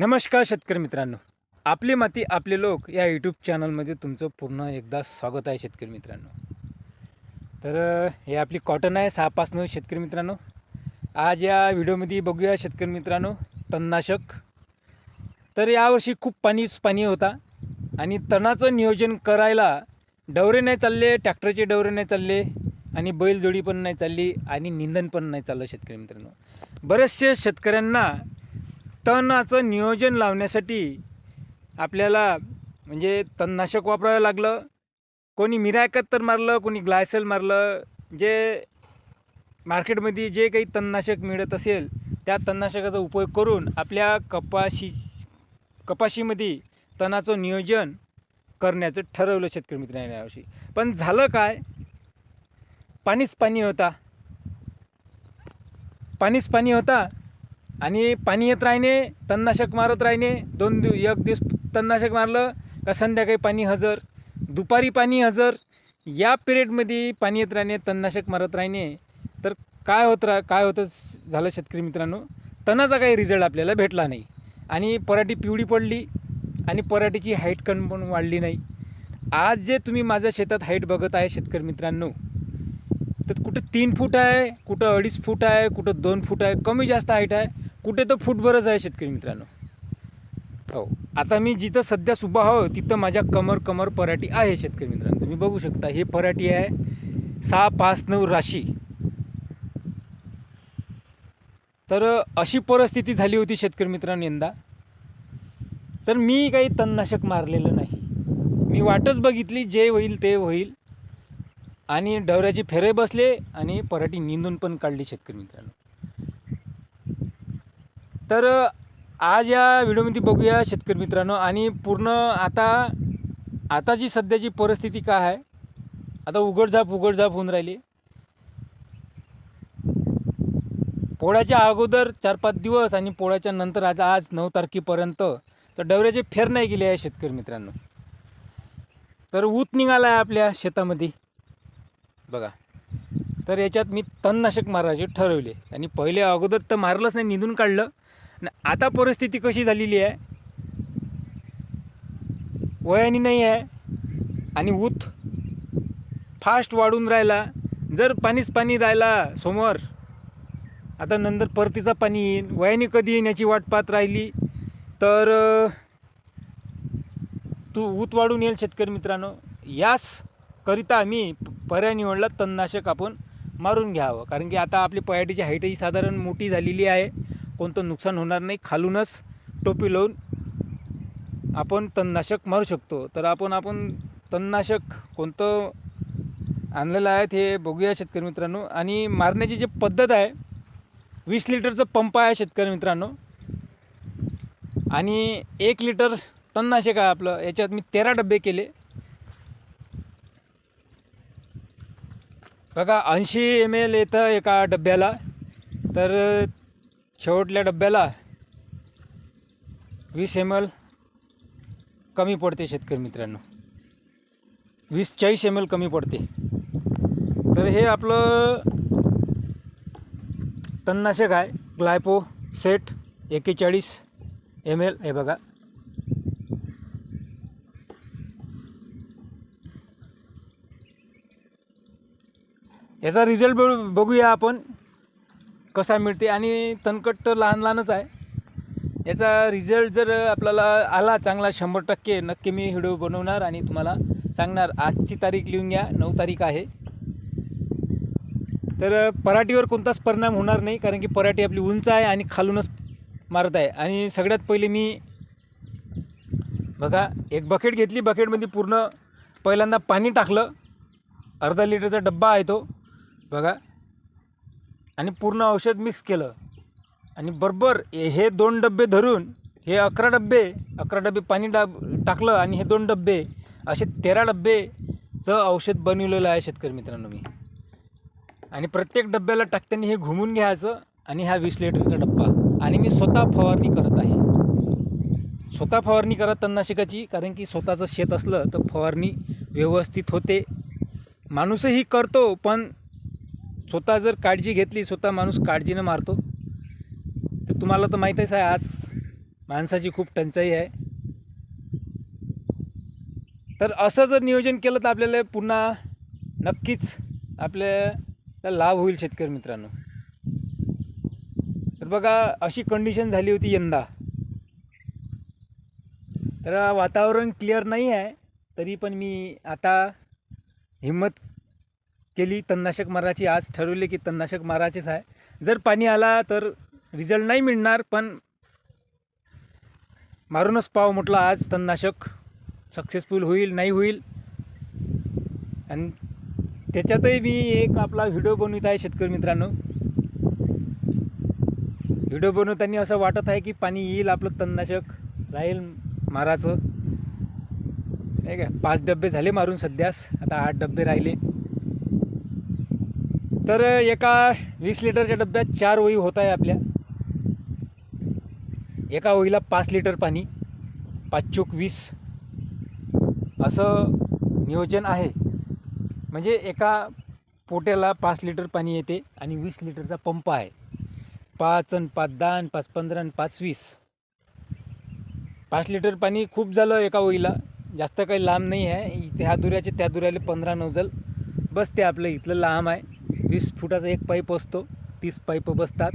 नमस्कार शेतकरी मित्रांनो. आपली माती आपले लोक या यूट्यूब चॅनलमध्ये तुमचं पूर्ण एकदा स्वागत आहे शेतकरी मित्रांनो. तर हे आपली कॉटन आहे सहा पाच नऊ शेतकरी मित्रांनो. आज या व्हिडिओमध्ये बघूया शेतकरी मित्रांनो तणनाशक. तर यावर्षी खूप पाणीच पाणी होता. आणि तणाचं नियोजन करायला डवरे नाही चालले ट्रॅक्टरचे डवरे नाही चालले आणि बैलजोडी पण नाही चालली आणि निंदन पण नाही चाललं शेतकरी मित्रांनो. बरेचसे शेतकऱ्यांना तणाचं नियोजन लावण्यासाठी आपल्याला म्हणजे तणनाशक वापरावं लागलं. कोणी मिरायकत मारलं कोणी ग्लायसल मारलं. जे मार्केटमध्ये जे काही तणनाशक मिळत असेल त्या तणनाशकाचा उपयोग करून आपल्या कपाशी कपाशीमध्ये तणाचं नियोजन करण्याचं ठरवलं शेतकरी मित्रांनी यावर्षी. पण झालं काय? पाणीच पाणी होता. पाणीच पाणी होता. आणि पाणी येत राहिणे तणनाशक मारत राहिणे दोन दिव एक दिवस तणनाशक मारलं का संध्याकाळी पाणी हजर दुपारी पाणी हजर या पिरियडमध्ये पाणी येत राहणे तणनाशक मारत राहणे तर काय होत रा काय होतं झालं शेतकरी मित्रांनो? तणाचा काही रिझल्ट आपल्याला भेटला नाही. आणि पराठी पिवळी पडली आणि पराठीची हाईट कण पण वाढली नाही. आज जे तुम्ही माझ्या शेतात हाईट बघत आहे शेतकरी मित्रांनो तर कुठं तीन फूट आहे कुठं अडीच फूट आहे कुठं दोन फूट आहे कमी जास्त हाईट आहे कुठे तर फूटभरच आहे शेतकरी मित्रांनो. हो आता मी जिथं सध्या उभा आहो तिथं माझ्या कमर कमर पराठी आहे शेतकरी मित्रांनो. तुम्ही बघू शकता हे पराठी आहे सहा पाच नऊ राशी. तर अशी परिस्थिती झाली होती शेतकरी मित्रांनो यंदा. तर मी काही तणनाशक मारलेलं नाही. मी वाटच बघितली जे होईल ते होईल. आणि डवऱ्याचे फेरे बसले आणि पराठी निंदून पण काढली शेतकरी मित्रांनो. तर आज या व्हिडिओमध्ये बघूया शेतकरी मित्रांनो आणि पूर्ण आता आताची सध्याची परिस्थिती काय आहे? आता उघडझाप उघडझाप होऊन राहिली. पोळ्याच्या अगोदर चार पाच दिवस आणि पोळ्याच्या नंतर आज आज नऊ तारखेपर्यंत तर डवऱ्याचे फेर नाही गेले आहे शेतकरी मित्रांनो. तर ऊत निघाला आहे आपल्या शेतामध्ये. बघा. तर याच्यात मी तणनाशक मारायचे ठरवले आणि पहिले अगोदर तर मारलंच नाही निधून काढलं. आता परिस्थिती कशी झालेली आहे? वयानी नाही आहे आणि ऊत फास्ट वाढून राहिला. जर पाणीच पाणी राहिला समोर आता नंतर परतीचा पाणी येईल वयाने कधी येईन याची वाट पाहत राहिली. तर तू ऊत वाढून येईल शेतकरी मित्रांनो. याच करिता आम्ही प- पर्याय निवडला तणनाशक आपण मारून घ्यावं. कारण की आता आपली पयाटीची हाईटही साधारण मोठी झालेली आहे. कोणतं नुकसान होणार नाही खालूनच टोपी लावून आपण तणनाशक मारू शकतो. तर आपण आपण तणनाशक कोणतं आणलेलं आहे ते बघूया शेतकरी मित्रांनो. आणि मारण्याची जी पद्धत आहे वीस लिटरचं पंप आहे शेतकरी मित्रांनो. आणि एक लिटर तणनाशक आहे आपलं याच्यात मी तेरा डबे केले. बघा ऐंशी एम एल येतं एका डब्याला. तर शेवटल्या डब्याला वीस एम एल कमी पडते शेतकरी मित्रांनो. वीस चाळीस एम एल कमी पडते. तर हे आपलं तणनाशक आहे. ग्लायपो सेट एकेचाळीस एम एल हे बघा. याचा रिझल्ट बघूया आपण. कसा मिळते आणि तणकट तर लहान लहानच आहे. याचा रिझल्ट जर आपल्याला आला चांगला शंभर टक्के नक्की मी व्हिडिओ बनवणार आणि तुम्हाला सांगणार. आजची तारीख लिहून घ्या नऊ तारीख आहे. तर पराठीवर कोणताच परिणाम होणार नाही कारण की पराठी आपली उंच आहे आणि खालूनच मारत आहे. आणि सगळ्यात पहिले मी बघा एक बकेट घेतली. बकेटमध्ये पूर्ण पहिल्यांदा पाणी टाकलं. अर्धा लिटरचा डब्बा आहे तो. बघा आणि पूर्ण औषध मिक्स केलं. आणि बरोबर हे- दोन डब्बे धरून हे अकरा डब्बे अकरा डब्बे पाणी डाब टाकलं आणि हे दोन डब्बे असे तेरा डब्बेचं औषध बनवलेलं आहे शेतकरी मित्रांनो मी. आणि प्रत्येक डब्याला टाकताना हे घुमून घ्यायचं आणि हा वीस लिटरचा डब्बा. आणि मी स्वतः फवारणी करत आहे. स्वतः फवारणी करत तणनाशकाची कारण की स्वतःचं शेत असलं तर फवारणी व्यवस्थित होते. माणूसही करतो पण स्वतः जर काळजी घेतली स्वतः माणूस काळजीनं मारतो तर तुम्हाला तर माहीतच आहे आज माणसाची खूप टंचाई आहे. तर असं जर नियोजन केलं तर आपल्याला पुन्हा नक्कीच आपल्याला लाभ होईल शेतकरी मित्रांनो. तर बघा अशी कंडिशन झाली होती यंदा. तर वातावरण क्लिअर नाही आहे तरी पण मी आता हिंमत केली. तणनाशक मारायची आज ठरवले की तणनाशक मारायचेच आहे. जर पाणी आला तर रिझल्ट नाही मिळणार पण मारूनच पाव म्हटलं आज तणनाशक सक्सेसफुल होईल नाही होईल. आणि त्याच्यातही मी एक आपला व्हिडिओ बनवित आहे शेतकरी मित्रांनो. व्हिडिओ बनवताना असं वाटत आहे की पाणी येईल आपलं तणनाशक राहील माराचं. नाही काय पाच डबे झाले मारून सध्यास. आता आठ डबे राहिले. तर एका वीस लिटरच्या डब्यात चार ओळी होत आहे आपल्या. एका ओळीला पाच लिटर पाणी पाच चोक वीस. असं नियोजन आहे. म्हणजे एका पोट्याला पाच लिटर पाणी येते आणि वीस लिटरचा पंप आहे. पाच आणि पाच दहा आणि पाच पंधरा आणि पाच वीस. पाच लिटर पाणी खूप झालं एका ओळीला. जास्त काही लांब नाही आहे. इथे ह्या दुऱ्याचे त्या दुऱ्याला पंधरा नोजल. बस ते आपलं इथलं लांब आहे. वीस फुटाचा एक पाईप असतो तीस पाईप बसतात.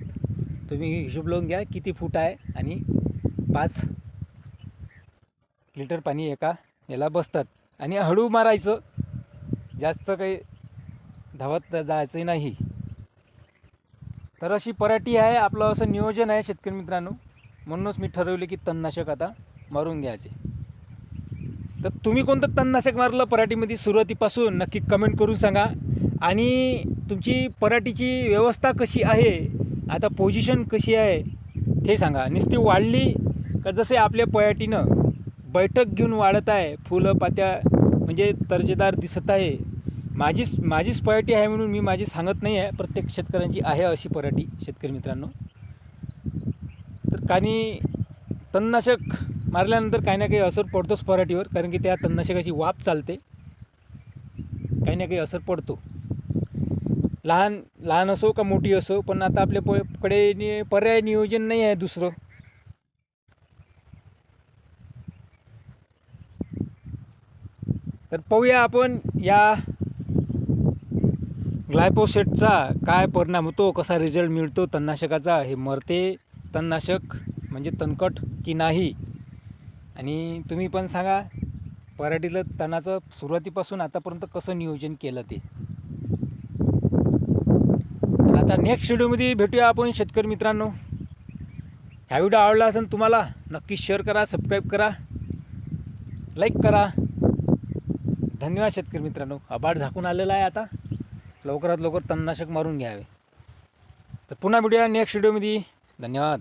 तुम्ही हिशोब लावून घ्या किती फूट आहे आणि पाच लिटर पाणी एका याला बसतात. आणि हळू मारायचं. जास्त काही धावत जायचं नाही. तर अशी पराठी आहे आपलं असं नियोजन आहे शेतकरी मित्रांनो. म्हणूनच मी ठरवले की तणनाशक आता मारून घ्यायचे. तर तुम्ही कोणतं तणनाशक मारलं? पराठीमध्ये सुरुवातीपासून नक्की कमेंट करून सांगा. आणि तुमची पराठीची व्यवस्था कशी आहे? आता पोझिशन कशी आहे? ते सांगा. नुसती वाढली का जसे आपल्या पराठीनं बैठक घेऊन वाढत आहे फुलं पात्या म्हणजे दर्जेदार दिसत आहे. माझीच माझीच पराठी आहे म्हणून मी माझी सांगत नाही आहे. प्रत्येक शेतकऱ्यांची आहे अशी पराठी शेतकरी मित्रांनो. तर काही तणनाशक मारल्यानंतर काही ना काही असर पडतोच पराठीवर कारण की त्या तणनाशकाची वाफ चालते. काही ना काही असर पडतो. लहान लहान असो का मोठी असो पण आता आपल्या प कडे पर्याय नियोजन नाही आहे दुसरं. तर पाहूया आपण या ग्लायपोसेटचा काय परिणाम होतो कसा रिझल्ट मिळतो तणनाशकाचा हे मरते तणनाशक म्हणजे तणकट की नाही? आणि तुम्ही पण सांगा पराठीतलं तणाचं सुरुवातीपासून आतापर्यंत कसं नियोजन केलं ते? तर आता नेक्स्ट व्हिडिओमध्ये भेटूया आपण शेतकरी मित्रांनो. ह्या व्हिडिओ आवडला असेल तुम्हाला नक्की शेअर करा सबस्क्राईब करा लाईक करा. धन्यवाद शेतकरी मित्रांनो. आबाड झाकून आलेला आहे आता. लवकरात लवकर तणनाशक मारून घ्यावे. तर पुन्हा भेटूया नेक्स्ट व्हिडिओमध्ये धन्यवाद.